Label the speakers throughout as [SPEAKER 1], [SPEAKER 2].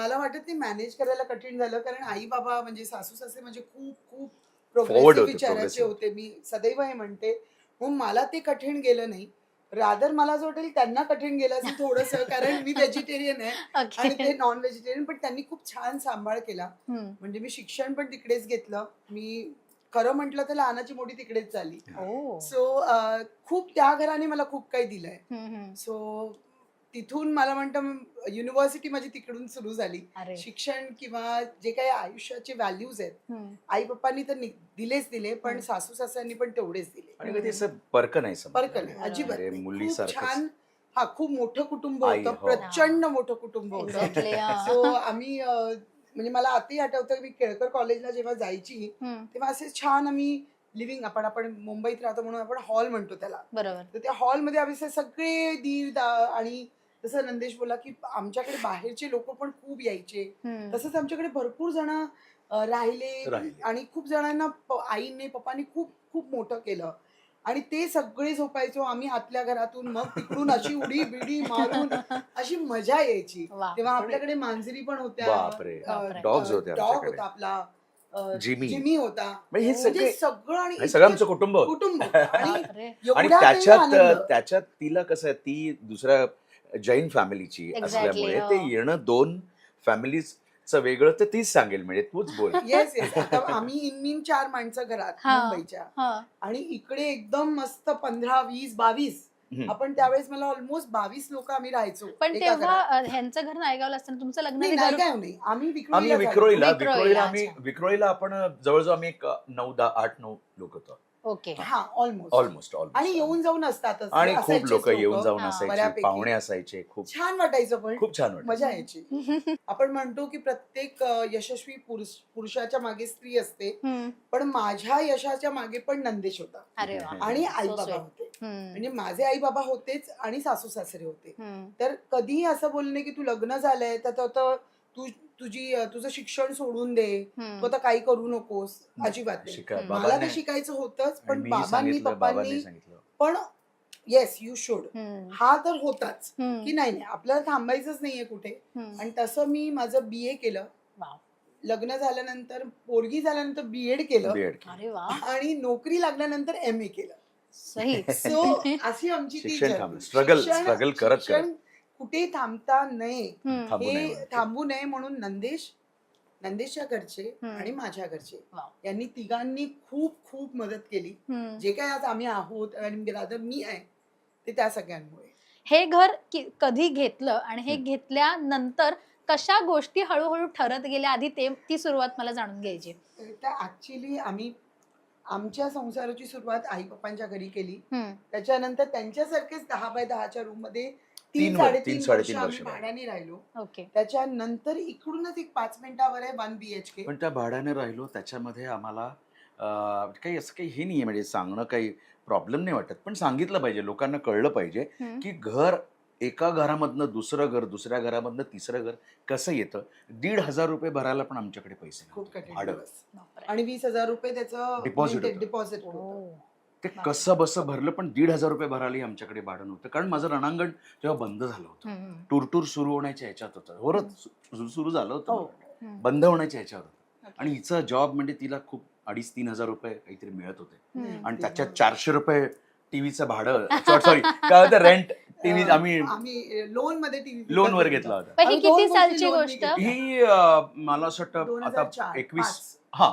[SPEAKER 1] मला वाटत नाही मॅनेज करायला कठीण झालं कारण आई बाबा म्हणजे सासू सासरे म्हणजे खूप खूप प्रोग्रेसिव्ह विचाराचे. होते मी सदैव हे म्हणते म्हणून मला ते कठीण गेलं नाही रादर मला असं वाटेल त्यांना कठीण गेलं असेल थोडस कारण मी व्हेजिटेरियन आहे आणि ते नॉन व्हेजिटेरियन पण त्यांनी खूप छान सांभाळ केला. म्हणजे मी शिक्षण पण तिकडेच घेतलं मी खरं म्हटलं तर लहानाची मोठी तिकडेच झाली. सो खूप त्या घराने मला खूप काही दिलंय. सो तिथून मला म्हणतं युनिव्हर्सिटी माझी तिकडून सुरू झाली
[SPEAKER 2] अरे
[SPEAKER 1] शिक्षण किंवा जे काही आयुष्याचे व्हॅल्यूज आहेत
[SPEAKER 2] हम्म.
[SPEAKER 1] आई पप्पांनी तर नि- दिलेच दिले पण
[SPEAKER 2] हम्म.
[SPEAKER 1] सासू सासऱ्यांनी पण तेवढेच दिले
[SPEAKER 3] आणि कधी असं परक नाही समजलं.
[SPEAKER 1] फरक नाही अजिबात
[SPEAKER 3] अरे,
[SPEAKER 1] नाही. खूप
[SPEAKER 3] मुलीसारखंच.
[SPEAKER 1] छान हा खूप मोठं कुटुंब
[SPEAKER 3] आई,
[SPEAKER 1] होतं
[SPEAKER 3] हो.
[SPEAKER 1] प्रचंड मोठं कुटुंब होतं
[SPEAKER 2] Exactly, हा.
[SPEAKER 1] सो आम्ही अं, म्हणजे मला आताही आठवतं की मी केळकर कॉलेजला जेव्हा जायची
[SPEAKER 2] हम्म.
[SPEAKER 1] तेव्हा असे छान आम्ही लिव्हिंग आपण आपण मुंबईत राहतो म्हणून आपण हॉल म्हणतो त्याला
[SPEAKER 2] बरोबर
[SPEAKER 1] तर त्या हॉलमध्ये आम्ही असे सगळे दीर दा- आणि जसं नंदेश बोला की आमच्याकडे बाहेरचे लोक पण खूप यायचे. तसंच आमच्याकडे भरपूर जण राहिले
[SPEAKER 3] राहिले.
[SPEAKER 1] आणि खूप जणांना आईने पप्पांनी खूप खूप मोठं केलं आणि ते सगळे झोपायचो आम्ही आतल्या घरातून मग तिकडून अशी उडी बिडी मारून अशी मजा यायची. तेव्हा आपल्याकडे मांजरी पण होत्या डॉग. होता आपला
[SPEAKER 3] जिमी.
[SPEAKER 1] जिमी होता
[SPEAKER 3] म्हणजे हे सगळे
[SPEAKER 1] सगळं आणि
[SPEAKER 3] सगळं आमचं कुटुंब.
[SPEAKER 1] कुटुंब. आणि
[SPEAKER 3] त्याच्यात. त्याच्यात तिला कसं आहे ती दुसऱ्या जैन फॅमिलीची
[SPEAKER 2] Exactly,
[SPEAKER 3] असल्यामुळे
[SPEAKER 2] हो.
[SPEAKER 3] ते येणं दोन फॅमिलीजचं वेगळं तर तीच सांगेल म्हणजे तूच बोल
[SPEAKER 1] येस येस आता आम्ही इनमिन चार माणसं घरात
[SPEAKER 2] हा.
[SPEAKER 1] मुंबईच्या
[SPEAKER 2] हा.
[SPEAKER 1] आणि इकडे एकदम मस्त पंधरा वीस बावीस
[SPEAKER 3] हम्म.
[SPEAKER 1] आपण त्यावेळेस मला ऑलमोस्ट बावीस लोक आम्ही राहायचो
[SPEAKER 2] पण
[SPEAKER 1] एका
[SPEAKER 2] तेव्हा
[SPEAKER 1] घरात.
[SPEAKER 2] अ, ह्यांचं घर नायगावला असताना तुमचं लग्न
[SPEAKER 1] नाही,
[SPEAKER 2] हे
[SPEAKER 1] नाही
[SPEAKER 2] घर-
[SPEAKER 1] काय नाही आम्ही
[SPEAKER 3] आम्ही
[SPEAKER 1] विक्रोळीला.
[SPEAKER 3] विक्रोळीला
[SPEAKER 2] विक्रोळीला,
[SPEAKER 3] विक्रोळीला आम्ही
[SPEAKER 2] अच्छा.
[SPEAKER 3] विक्रोळीला आपण जवळजवळ आम्ही एक नऊ दहा आठ नऊ लोक होतो
[SPEAKER 2] ओके.
[SPEAKER 1] हा. ऑलमोस्ट
[SPEAKER 3] ऑलमोस्ट ऑलमोस्ट
[SPEAKER 1] आणि येऊन जाऊन असतातच
[SPEAKER 3] आणि खूप लोक येऊन जाऊन
[SPEAKER 2] हा.
[SPEAKER 3] असायचे
[SPEAKER 1] बऱ्यापैकी.
[SPEAKER 3] पाहुणे असायचे खूप.
[SPEAKER 1] छान वाटायचं पण.
[SPEAKER 3] खूप छान वाटत
[SPEAKER 1] मजा यायची. आपण म्हणतो की प्रत्येक अ, यशस्वी पुरुष पुरुषाच्या मागे स्त्री असते
[SPEAKER 2] हम्म.
[SPEAKER 1] पण माझ्या यशाच्या मागे पण नंदेश होता.
[SPEAKER 2] अरे वा.
[SPEAKER 1] आणि आई बाबा. होते.
[SPEAKER 2] हम्म.
[SPEAKER 1] म्हणजे माझे आई बाबा होतेच आणि सासू सासरे होते.
[SPEAKER 2] हम्म.
[SPEAKER 1] तर कधीही असं बोलणे की तू लग्न झालंय तर तू तुझी तुझं शिक्षण सोडून दे. तू आता काही करू नकोस अजिबात नाही
[SPEAKER 3] शिका
[SPEAKER 2] हम्म.
[SPEAKER 1] मला तर
[SPEAKER 3] बाबांनी
[SPEAKER 1] शिकायचं होतच
[SPEAKER 3] आणि
[SPEAKER 1] पण
[SPEAKER 3] मीही
[SPEAKER 1] बाबांनी
[SPEAKER 3] सांगितलं बाबांनी
[SPEAKER 1] पप्पांनी
[SPEAKER 3] सांगितलं
[SPEAKER 1] पण येस यू शुड
[SPEAKER 2] हम्म.
[SPEAKER 1] हा तर होताच
[SPEAKER 2] हम्म.
[SPEAKER 1] की नाही नाही आपल्याला थांबायचंच नाहीये कुठे
[SPEAKER 2] हम्म.
[SPEAKER 1] आणि तसं मी माझं बी ए केलं
[SPEAKER 2] वाव.
[SPEAKER 1] लग्न झाल्यानंतर पोरगी झाल्यानंतर बी एड केलं.
[SPEAKER 2] अरे वा
[SPEAKER 1] आणि नोकरी लागल्यानंतर एम ए केलं
[SPEAKER 2] सही
[SPEAKER 1] सो अशी आमची ती
[SPEAKER 3] शिक्षण
[SPEAKER 1] journey.
[SPEAKER 3] थांबलं. Struggle-
[SPEAKER 1] शिक्षण-
[SPEAKER 3] struggle करत-
[SPEAKER 1] शिक्षण कुठे थांबता नये हे
[SPEAKER 3] म्हणून.
[SPEAKER 1] थांबू नये म्हणून नंदेश नंदेशच्या घरचे. आणि माझ्या घरचे. यांनी तिघांनी खूप खूप मदत केली. जे काय आज आम्ही आहोत आणि रादर मी आहे ते त्या सगळ्यांमुळे
[SPEAKER 2] हे घर कधी घेतलं आणि हे. घेतल्यानंतर कशा गोष्टी हळूहळू ठरत गेल्या आधी ते ती सुरुवात मला जाणून घ्यायची
[SPEAKER 1] तर ऍक्च्युली आम्ही आमच्या संसाराची सुरुवात आई पप्पांच्या घरी केली. त्याच्यानंतर त्यांच्यासारखेच दहा बाय दहाच्या रूममध्ये
[SPEAKER 3] तीन वर-
[SPEAKER 1] साडेतीन
[SPEAKER 3] तीन
[SPEAKER 1] वर्ष
[SPEAKER 3] साडेतीन
[SPEAKER 1] आम्ही
[SPEAKER 3] वर्ष राहिलो.
[SPEAKER 1] भाड्याने राहिलो
[SPEAKER 2] ओके
[SPEAKER 1] त्याच्यानंतर इकडूनच एक पाच मिनिटावर आहे वन बी एच के
[SPEAKER 3] पण त्या भाड्याने राहिलो त्याच्यामध्ये आम्हाला अं, काही असं काही हे नाही म्हणजे सांगणं काही प्रॉब्लेम नाही वाटत पण सांगितलं पाहिजे लोकांना कळलं पाहिजे
[SPEAKER 2] हम्म.
[SPEAKER 3] की घर एका घरामधनं दुसरं घर दुसऱ्या घरामधनं तिसरं घर कसं येतं दीड हजार रुपये भरायला पण आमच्याकडे पैसे
[SPEAKER 1] खूप
[SPEAKER 3] नव्हते.
[SPEAKER 1] कठीण
[SPEAKER 3] भाडं
[SPEAKER 1] दिवस.
[SPEAKER 2] बापरे.
[SPEAKER 1] आणि वीस हजार रुपये त्याचं
[SPEAKER 3] होतं.
[SPEAKER 1] डिपॉझिट
[SPEAKER 2] ओ.
[SPEAKER 3] ते कसं बसं भरलं पण दीड हजार रुपये भरायलाही आमच्याकडे भाडं नव्हतं कारण माझं रणांगण तेव्हा बंद झालं होतं. टूर टूर सुरू होण्याच्या ह्याच्यात होतं होरच सुरू झालं
[SPEAKER 1] हो
[SPEAKER 3] होतं
[SPEAKER 2] हम्म.
[SPEAKER 3] बंद होण्याच्या ह्याच्यावर होतं. आणि हिचं जॉब म्हणजे तिला खूप अडीच तीन हजार रुपये काहीतरी मिळत होते. आणि त्याच्यात. चारशे रुपये टीव्हीचं भाडं सॉरी काय होतं रेंट टीव्ही आम्ही
[SPEAKER 1] आम्ही लोनमध्ये टीव्ही
[SPEAKER 3] लोन वर घेतला होता
[SPEAKER 2] ही किती सालची गोष्ट.
[SPEAKER 3] ही मला असं वाटतं आता
[SPEAKER 1] चार,
[SPEAKER 3] एकवीस. हा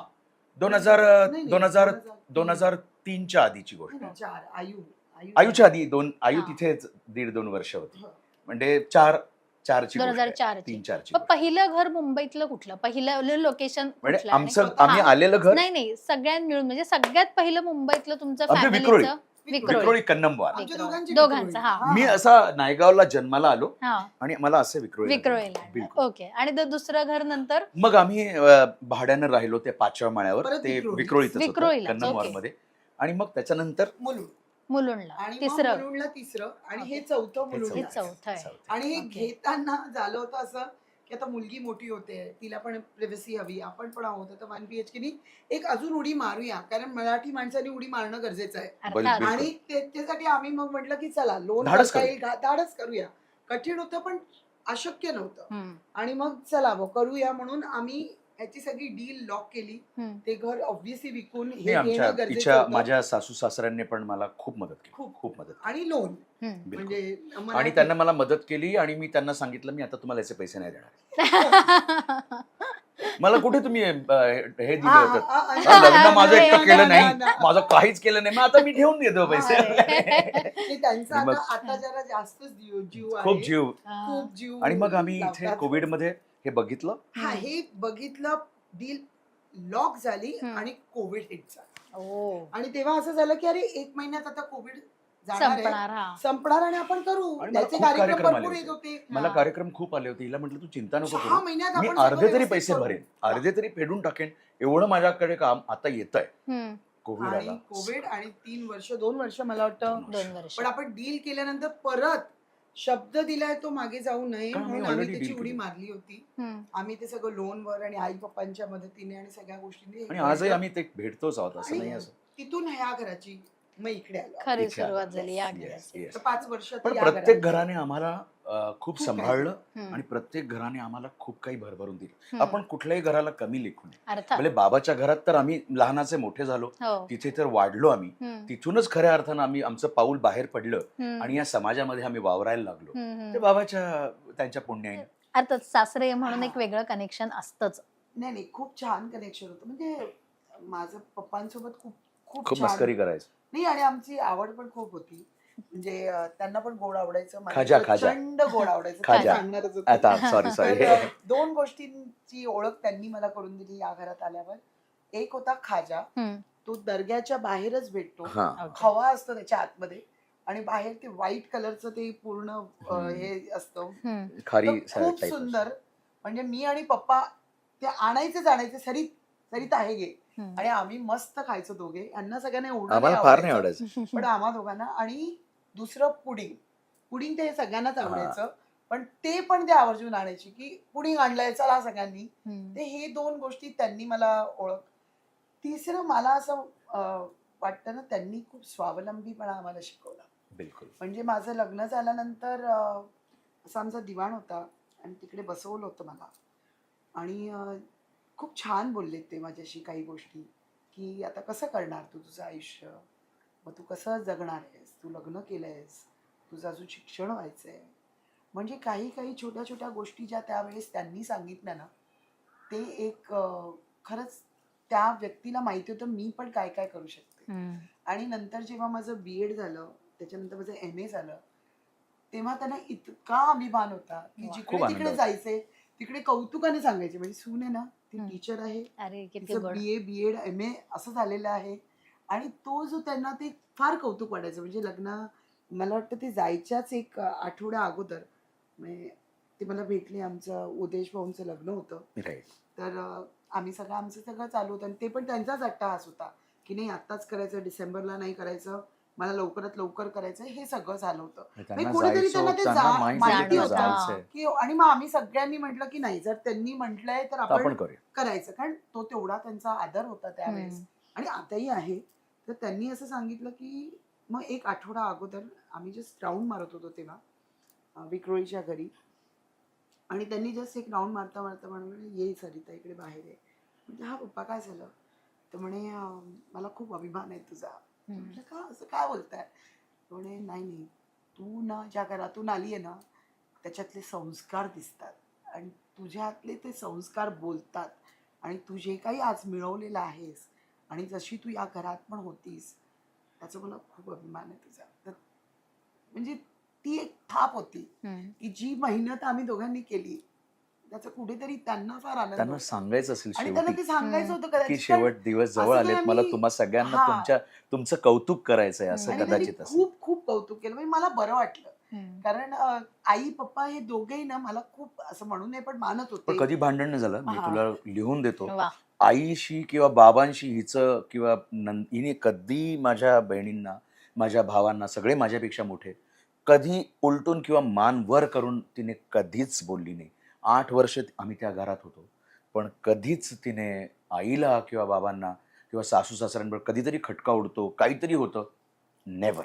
[SPEAKER 3] दोन हजार दोन हजार
[SPEAKER 1] दोन
[SPEAKER 3] हजार तीनच्या आधीची गोष्ट
[SPEAKER 1] नाही,
[SPEAKER 3] आहे.
[SPEAKER 1] नाही, चार आयु आयु
[SPEAKER 3] आयुच्या आधी दोन आयु
[SPEAKER 2] हा.
[SPEAKER 3] तिथेच दीड दोन वर्ष होती
[SPEAKER 1] हो.
[SPEAKER 3] म्हणजे चार चारची
[SPEAKER 2] दोन
[SPEAKER 3] गोष्ट
[SPEAKER 2] हजार
[SPEAKER 3] आहे.
[SPEAKER 2] चार
[SPEAKER 3] तीन चारची
[SPEAKER 2] पण
[SPEAKER 3] गोष्ट.
[SPEAKER 2] पहिलं घर मुंबईतलं कुठलं पहिलं लोकेशन
[SPEAKER 3] म्हणजे आमचं आम्ही आलेलं घर
[SPEAKER 2] नाही नाही सगळ्यात मिळून म्हणजे सगळ्यात पहिलं मुंबईतलं तुमचं
[SPEAKER 3] आमचं विक्रोळी.
[SPEAKER 2] फॅमिलीचं विक्रोळी
[SPEAKER 3] विक्रोळी कन्नमवार
[SPEAKER 1] आमच्या
[SPEAKER 2] विक्रोळी.
[SPEAKER 1] दोघांची
[SPEAKER 2] दोघांचं,
[SPEAKER 1] विक्रोळी.
[SPEAKER 2] हा.
[SPEAKER 3] मी असा नायगावला जन्माला आलो
[SPEAKER 2] हा
[SPEAKER 3] आणि मला असं विक्रोळी
[SPEAKER 2] विक्रोळीला
[SPEAKER 3] बिलकुल
[SPEAKER 2] ओके आणि द- दुसरं घर नंतर
[SPEAKER 3] मग आम्ही अ, भाड्यानं राहिलो ते पाचव्या माळ्यावर
[SPEAKER 1] परत
[SPEAKER 3] ते
[SPEAKER 1] विक्रोळी.
[SPEAKER 3] विक्रोळीतच
[SPEAKER 2] विक्रोळीलाच,
[SPEAKER 3] कन्नमवार
[SPEAKER 2] ओके.
[SPEAKER 3] मध्ये आणि मग त्याच्यानंतर
[SPEAKER 1] मुलुंड
[SPEAKER 2] मुलुंडला
[SPEAKER 1] आणि
[SPEAKER 2] तिसरं
[SPEAKER 1] मुलुंडला तिसरं आणि हे. चौथं
[SPEAKER 3] हे
[SPEAKER 1] मुलुंड
[SPEAKER 3] चौथं.
[SPEAKER 2] आहे
[SPEAKER 3] चौथं.
[SPEAKER 1] आणि हे. घेताना झालं होतं असं की आता मुलगी मोठी होते तिला पण प्रिव्हसी हवी आपण पण आहोत आता वन बी एच केनी एक अजून उडी मारूया कारण मराठी माणसाने उडी मारणं गरजेचं आहे
[SPEAKER 2] अर्थात
[SPEAKER 3] बिलकुल.
[SPEAKER 1] आणि त्याच्यासाठी आम्ही मग म्हटलं की चला लोन
[SPEAKER 3] धाडस
[SPEAKER 1] करता येईल घा- धाडस करूया कठीण होतं पण अशक्य नव्हतं
[SPEAKER 2] हम्म,
[SPEAKER 1] आणि मग चला बुवा करूया म्हणून आम्ही याची सगळी डील लॉक केली. ते घर ऑब्व्हियसली विकून हे घेणं
[SPEAKER 3] आमच्या
[SPEAKER 1] गरजेचं
[SPEAKER 3] तिच्या
[SPEAKER 1] होतं.
[SPEAKER 3] माझ्या सासू सासऱ्यांनी पण मला खूप मदत केली
[SPEAKER 1] खूप.
[SPEAKER 3] खूप मदत
[SPEAKER 1] आणि लोन
[SPEAKER 2] हम्म.
[SPEAKER 3] केली बिलकुल.
[SPEAKER 1] म्हणजे मला
[SPEAKER 3] आणि त्यांना मला मदत केली आणि मी त्यांना सांगितलं मी आता तुम्हाला याचे पैसे नाही देणार मला कुठे तुम्ही अं, हे दिलं
[SPEAKER 1] हा,
[SPEAKER 3] होतं
[SPEAKER 1] हा, हा,
[SPEAKER 3] हा, लग्न माझं
[SPEAKER 2] नाही,
[SPEAKER 3] एकटं केलं
[SPEAKER 1] नाही.
[SPEAKER 3] माझं काहीच केलं नाही मग आता मी ठेवून देतो पैसे
[SPEAKER 1] ते त्यांचं
[SPEAKER 3] आणि मग-
[SPEAKER 1] आता आता जरा जास्तच जीव जीव आहे
[SPEAKER 3] खूप जीव
[SPEAKER 1] खूप जीव
[SPEAKER 3] आणि मग आम्ही इथे
[SPEAKER 1] लावतात.
[SPEAKER 3] कोविडमध्ये हे बघितलं?
[SPEAKER 1] हा हे बघितलं डील लॉक झाली
[SPEAKER 2] हम्म.
[SPEAKER 1] आणि कोविड हिट झाला.
[SPEAKER 2] ओ.
[SPEAKER 1] आणि तेव्हा असं झालं की अरे एक महिन्यात आता कोविड जाणार आहे.
[SPEAKER 2] संपणार हा.
[SPEAKER 1] संपणार आणि आपण करू.
[SPEAKER 3] आणि मला
[SPEAKER 1] त्याचे
[SPEAKER 3] खूप
[SPEAKER 1] कार्यक्रम
[SPEAKER 3] कार्यक्रम आले
[SPEAKER 1] भरपूर येत
[SPEAKER 3] होते.
[SPEAKER 1] होते.
[SPEAKER 3] मला
[SPEAKER 2] हा.
[SPEAKER 3] कार्यक्रम खूप आले होते. हिला म्हटलं तू चिंता नको
[SPEAKER 1] सहा
[SPEAKER 3] करू.
[SPEAKER 1] महिन्यात
[SPEAKER 3] मी
[SPEAKER 1] आपण सगळं
[SPEAKER 3] अर्धे तरी
[SPEAKER 1] व्यवस्थित
[SPEAKER 3] पैसे
[SPEAKER 1] करू.
[SPEAKER 3] भरेन. अर्धे तरी फेडून टाकेन. एवढं माझ्याकडे काम आता येत आहे
[SPEAKER 2] हम्म,
[SPEAKER 3] कोविड
[SPEAKER 1] आणि
[SPEAKER 3] आला.
[SPEAKER 1] कोविड आणि तीन वर्ष दोन वर्ष मला वाटतं.
[SPEAKER 2] दोन वर्ष.
[SPEAKER 1] पण आपण डील केल्यानंतर परत शब्द दिलाय तो मागे जाऊ नये म्हणून आम्ही
[SPEAKER 3] already
[SPEAKER 1] त्याची
[SPEAKER 3] deal
[SPEAKER 1] उडी
[SPEAKER 3] केली.
[SPEAKER 1] मारली होती
[SPEAKER 2] हम्म.
[SPEAKER 1] आम्ही ते सगळं लोनवर आणि आई पप्पांच्या मदतीने आणि सगळ्या गोष्टींनी
[SPEAKER 3] आणि आजही. आम्ही ते भेटतोच आहोत असं नाही असं
[SPEAKER 1] तिथून ह्या घराची मग इकडे आलो
[SPEAKER 2] खरी
[SPEAKER 3] इथे आलो.
[SPEAKER 2] सुरुवात झाली या
[SPEAKER 3] Yes,
[SPEAKER 2] घराची.
[SPEAKER 3] yes.
[SPEAKER 1] तर पाच वर्ष
[SPEAKER 3] पण
[SPEAKER 1] या
[SPEAKER 3] प्रत्येक
[SPEAKER 1] घरात.
[SPEAKER 3] घराने आम्हाला अं, खूप
[SPEAKER 1] खूप
[SPEAKER 3] सांभाळलं
[SPEAKER 2] हम्म,
[SPEAKER 3] आणि प्रत्येक घराने आम्हाला खूप काही भरभरून दिलं
[SPEAKER 2] हम्म.
[SPEAKER 3] आपण कुठल्याही घराला कमी लेखू नये
[SPEAKER 2] अर्थात
[SPEAKER 3] म्हणजे बाबाच्या घरात तर आम्ही लहानाचे मोठे झालो
[SPEAKER 2] हो
[SPEAKER 3] तिथे तर वाढलो आम्ही
[SPEAKER 2] हम्म,
[SPEAKER 3] तिथूनच खऱ्या अर्थानं आम्ही आमचं पाऊल बाहेर पडलं
[SPEAKER 2] हम्म,
[SPEAKER 3] आणि या समाजामध्ये आम्ही वावरायला लागलो
[SPEAKER 2] हम्म, हम्म.
[SPEAKER 3] ते बाबाच्या त्यांच्या पुण्याने
[SPEAKER 2] अर्थात सासरे म्हणून एक. वेगळं कनेक्शन असतंच
[SPEAKER 1] नाही नाही खूप छान कनेक्शन होतं म्हणजे माझं पप्पांसोबत खूप खूप
[SPEAKER 3] खूप
[SPEAKER 1] छान
[SPEAKER 3] मस्करी करायचं
[SPEAKER 1] नाही आणि आमची आवड पण खूप होती म्हणजे अं, त्यांना पण गोड आवडायचं मला
[SPEAKER 3] खाजा, खाजा.
[SPEAKER 1] प्रचंड गोड आवडायचं
[SPEAKER 3] खाजा.
[SPEAKER 1] ते सांगणारच होते.
[SPEAKER 3] आता सॉरी
[SPEAKER 1] तर,
[SPEAKER 3] सॉरी
[SPEAKER 1] अं, दोन गोष्टींची ओळख त्यांनी मला करून दिली या घरात आल्यावर एक होता खाजा
[SPEAKER 2] हम्म,
[SPEAKER 1] तो दर्ग्याच्या बाहेरच भेटतो
[SPEAKER 3] हा
[SPEAKER 2] okay.
[SPEAKER 1] खवा असतो त्याच्या आतमध्ये आणि बाहेर ते व्हाईट कलरचं ते पूर्ण अं,
[SPEAKER 3] हम्म.
[SPEAKER 1] हे असतं
[SPEAKER 2] हम्म,
[SPEAKER 3] खारी
[SPEAKER 1] तर खूप
[SPEAKER 3] टाईप
[SPEAKER 1] सुंदर म्हणजे मी आणि पप्पा ते आणायचेच आणायचे सरीत सरीत आहे गे. आणि आम्ही मस्त खायचो दोघे. यांना सगळ्यांना एवढं
[SPEAKER 3] फार नाही
[SPEAKER 1] आवडायचं. पण आम्हा दोघांना. आणि दुसरं पुडिंग. पुडिंग ते सगळ्यांनाच आवडायचं. पण ते पण ते आवर्जून आणायची की पुडिंग आणलंय चला सगळ्यांनी. ते हे दोन गोष्टी त्यांनी मला ओळख तिसरं मला असं वाटतं ना त्यांनी खूप स्वावलंबीपणा आम्हाला शिकवला.
[SPEAKER 3] बिलकुल.
[SPEAKER 1] म्हणजे माझं लग्न झाल्यानंतर असा आमचा दिवाण होता आणि तिकडे बसवलं होतं मला. आणि खूप छान बोलले ते माझ्याशी काही गोष्टी की आता कसं करणार तू तुझं आयुष्य मग तू कसं जगणार आहेस तू लग्न केलं आहेस तुझं अजून शिक्षण व्हायचं आहे म्हणजे काही काही छोट्या छोट्या गोष्टी ज्या त्यावेळेस त्यांनी सांगितल्या ना ते एक खरंच त्या व्यक्तीला माहिती होतं मी पण काय काय करू शकते. आणि नंतर जेव्हा माझं बी एड झालं त्याच्यानंतर माझं एम ए झालं तेव्हा त्यांना इतका अभिमान होता की. जिकडे तिकडे. जायचे तिकडे कौतुकाने सांगायचे म्हणजे सून आहे ना ती
[SPEAKER 2] हम्म.
[SPEAKER 1] टीचर आहे.
[SPEAKER 2] अरे किती
[SPEAKER 1] तिचं
[SPEAKER 2] गोड.
[SPEAKER 1] बी A B Ed M A असं झालेलं आहे. आणि तो जो त्यांना ते फार कौतुक वाटायचं. म्हणजे लग्न मला वाटतं ते जायच्याच एक आठवड्या अगोदर. म्हणजे ते मला भेटले आमचं उदेश भाऊंचं लग्न होतं.
[SPEAKER 3] राईट
[SPEAKER 1] तर अं, आम्ही सगळं आमचं सगळं चालू होतं. आणि ते पण त्यांचाच अट्टाहास होता. की नाही आत्ताच करायचं डिसेंबरला नाही करायचं. मला लवकरात लवकर करायचं हे सगळं झालं होतं. कुठेतरी
[SPEAKER 3] जायचं
[SPEAKER 1] त्यांना ते जा-
[SPEAKER 3] माहिती होतं.
[SPEAKER 1] की आणि मग आम्ही सगळ्यांनी म्हटलं की नाही जर त्यांनी म्हटलंय तर आपण
[SPEAKER 3] आपण करूया.
[SPEAKER 1] करायचं. कारण तो तेवढा त्यांचा आदर होता त्यावेळेस. आणि आताही आहे. तर त्यांनी असं सांगितलं की मग एक आठवडा अगोदर आम्ही जस्ट राऊंड मारत होतो तेव्हा अं, विक्रोळीच्या घरी. आणि त्यांनी जस्ट एक राऊंड मारता मारता म्हणे ये सरिता इकडे बाहेर आहे म्हटलं हा पप्पा काय झालं? तर म्हणे अं, मला खूप अभिमान आहे तुझा. म्हटलं का? असं काय बोलताय? तो म्हणे नाही नाही. तू ना ज्या घरातून आली आहे ना त्याच्यातले संस्कार दिसतात. आणि तुझ्यातले ते संस्कार बोलतात. आणि तू जे काही आज मिळवलेलं आहेस आणि जशी तू या घरात पण होतीस त्याचा मला खूप अभिमान आहे तुझा. तर म्हणजे ती एक थाप होती. की जी मेहनत आम्ही दोघांनी केली त्याचा कुठेतरी त्यांना फार आनंद
[SPEAKER 3] त्यांना
[SPEAKER 1] होता.
[SPEAKER 3] सांगायचं असेल
[SPEAKER 1] आणि त्यांना
[SPEAKER 3] शेवटी
[SPEAKER 1] ते सांगायचं होतं
[SPEAKER 3] की
[SPEAKER 1] कदाचित कारण
[SPEAKER 3] शेवट दिवस जवळ
[SPEAKER 1] असं
[SPEAKER 3] आलेत मला
[SPEAKER 1] आम्ही-
[SPEAKER 3] तुम्हा सगळ्यांना
[SPEAKER 1] हा.
[SPEAKER 3] तुमच्या तुमचं कौतुक करायचंय असं
[SPEAKER 2] आणि
[SPEAKER 1] आणि त्यांनी
[SPEAKER 3] कदाचित असेल
[SPEAKER 1] खूप खूप कौतुक केलं म्हणजे मला बरं वाटलं. कारण अं, आई पप्पा हे दोघेही ना मला खूप असं म्हणून नाही पण मानत
[SPEAKER 3] पण
[SPEAKER 1] होते
[SPEAKER 3] कधी भांडण नाही झालं मी
[SPEAKER 1] हा.
[SPEAKER 3] तुला लिहून देतो
[SPEAKER 2] वा
[SPEAKER 3] आईशी किंवा बाबांशी हिचं किंवा नं- हिने कधी माझ्या बहिणींना माझ्या भावांना सगळे माझ्यापेक्षा मोठे कधी उलटून किंवा मान वर करून तिने कधीच बोलली नाही आठ वर्ष आम्ही त्या घरात होतो पण कधीच तिने आईला किंवा बाबांना किंवा सासू सासऱ्यांवर कधीतरी खटका उडतो काहीतरी होतं नेवर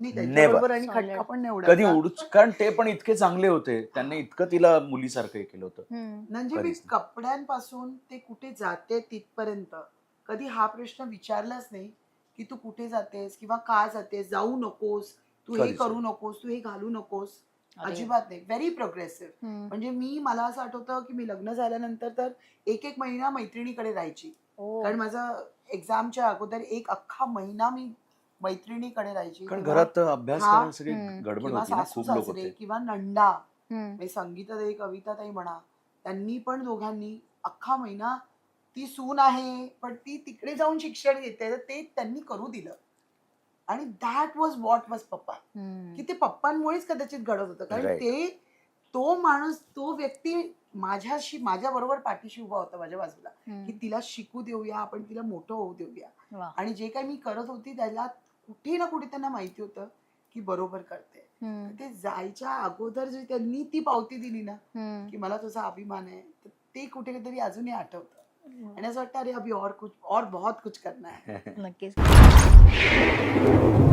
[SPEAKER 1] नाही
[SPEAKER 3] Never.
[SPEAKER 1] त्याच्याबरोबर आणि
[SPEAKER 2] Solid.
[SPEAKER 1] खटका पण नाही
[SPEAKER 3] कधी. उडूच कारण ते पण इतके चांगले होते त्यांनी इतकं तिला मुलीसारखं केलं होतं.
[SPEAKER 1] म्हणजे. कपड्यांपासून ते कुठे जाते तिथपर्यंत कधी हा प्रश्न विचारलाच नाही की तू कुठे जातेस किंवा का जातेस जाऊ नकोस तू हे करू नकोस तू हे घालू नकोस. अजिबात नाही. Very progressive. म्हणजे मी मला असं आठवतं की मी लग्न झाल्यानंतर तर एक एक महिना मैत्रिणीकडे राहायची. कारण माझं एक्झामच्या अगोदर एक अख्खा महिना मी मैत्रिणीकडे राहायची.
[SPEAKER 3] घरात अभ्यास
[SPEAKER 1] किंवा
[SPEAKER 3] होती ना
[SPEAKER 1] सासू
[SPEAKER 3] खूप लोक
[SPEAKER 1] सासरे
[SPEAKER 3] होते.
[SPEAKER 1] किंवा नंडा. म्हणजे संगीताताई कविताताई म्हणा त्यांनी पण दोघांनी अख्खा महिना ती सून आहे पण ती तिकडे जाऊन शिक्षण घेते तर ते त्यांनी करू दिलं. आणि दॅट वॉज वॉट वॉज पप्पा
[SPEAKER 2] हम्म.
[SPEAKER 1] की ते पप्पांमुळेच कदाचित घडत होतं कारण. ते तो माणूस तो व्यक्ती माझ्याशी माझ्या बरोबर पाठीशी उभा होता माझ्या बाजूला की. तिला शिकू देऊया आपण तिला मोठं होऊ देऊया. आणि जे काही मी करत होती त्याला कुठे ना कुठे त्यांना माहिती होतं की बरोबर करते. ते जायच्या अगोदर जे त्यांनी ती पावती दिली ना. की मला तुझा अभिमान आहे तर ते कुठेतरी अजूनही आठवतं आणि असं वाटतं अरे अभि और कुछ और बहुत कुछ करना है
[SPEAKER 2] नक्कीच Thank you.